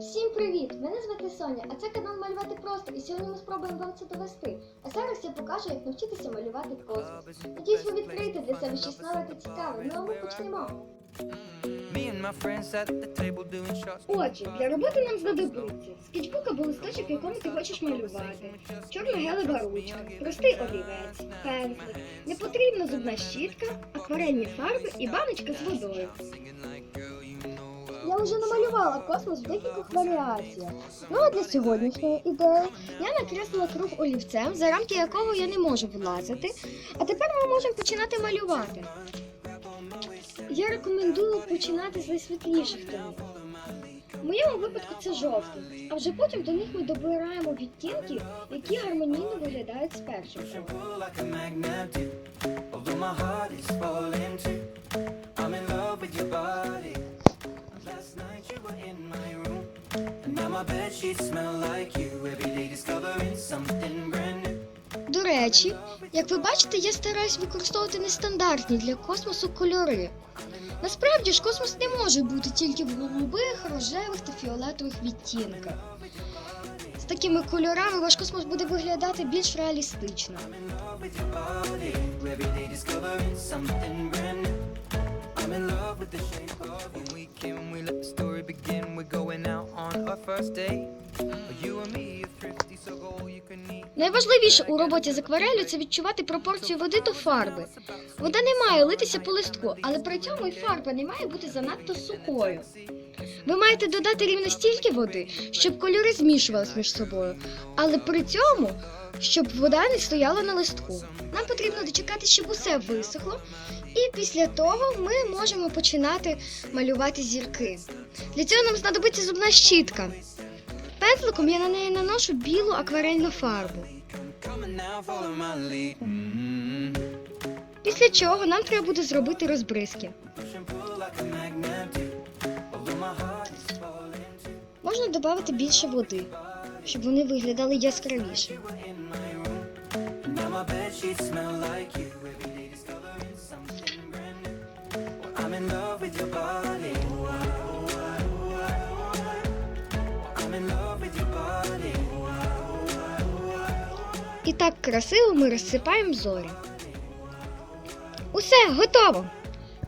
Всім привіт! Мене звати Соня, а це канал Малювати просто, і сьогодні ми спробуємо вам це довести. А зараз я покажу, як навчитися малювати космос. Надіюсь, ви відкриєте для себе щось нове та цікаве. Ну а ми почнемо. Отже, для роботи нам знадобиться скетчбук або листочок, в якому ти хочеш малювати, чорна гелева ручка, простий олівець, пензлик, непотрібна зубна щітка, акварельні фарби і баночка з водою. Я вже намалювала космос в декількох варіаціях. Ну а для сьогоднішньої ідеї я накреслила круг олівцем, за рамки якого я не можу влазити. А тепер ми можемо починати малювати. Я рекомендую починати з найсвітліших тонів. В моєму випадку це жовтий, а вже потім до них ми добираємо відтінки, які гармонійно виглядають з першим you were in my room. And now my bed sheets smell like you. Every day discovering something brand new. До речі, як ви бачите, я стараюсь використовувати нестандартні для космосу кольори. Насправді ж космос не може бути тільки в голубих, рожевих та фіолетових відтінках. З такими кольорами ваш космос буде виглядати більш реалістично. I'm in love with the shape Найважливіше у роботі з акварелью це відчувати пропорцію води до фарби. Вода не має литися по листку, але при цьому і фарба не має бути занадто сухою. Ви маєте додати рівно стільки води, щоб кольори змішувалися між собою, але при цьому, щоб вода не стояла на листку. Нам потрібно дочекати, щоб усе висохло, і після того ми можемо починати малювати зірки. Для цього нам знадобиться зубна щітка. Пензликом я на неї наношу білу акварельну фарбу. Після чого нам треба буде зробити розбризки. Можна додати більше води, щоб вони виглядали яскравіше. І так красиво ми розсипаємо зорі. Усе, готово!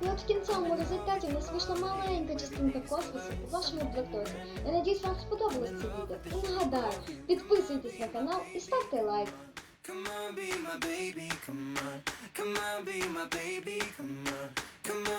І от в кінцевому результаті у нас вийшла маленька частинка космосу у вашому блокноті. Я надіюсь, вам сподобалось це відео. І нагадаю, підписуйтесь на канал і ставте лайк. Come on, be my baby, come on. Come on, be my baby, come on. Come on.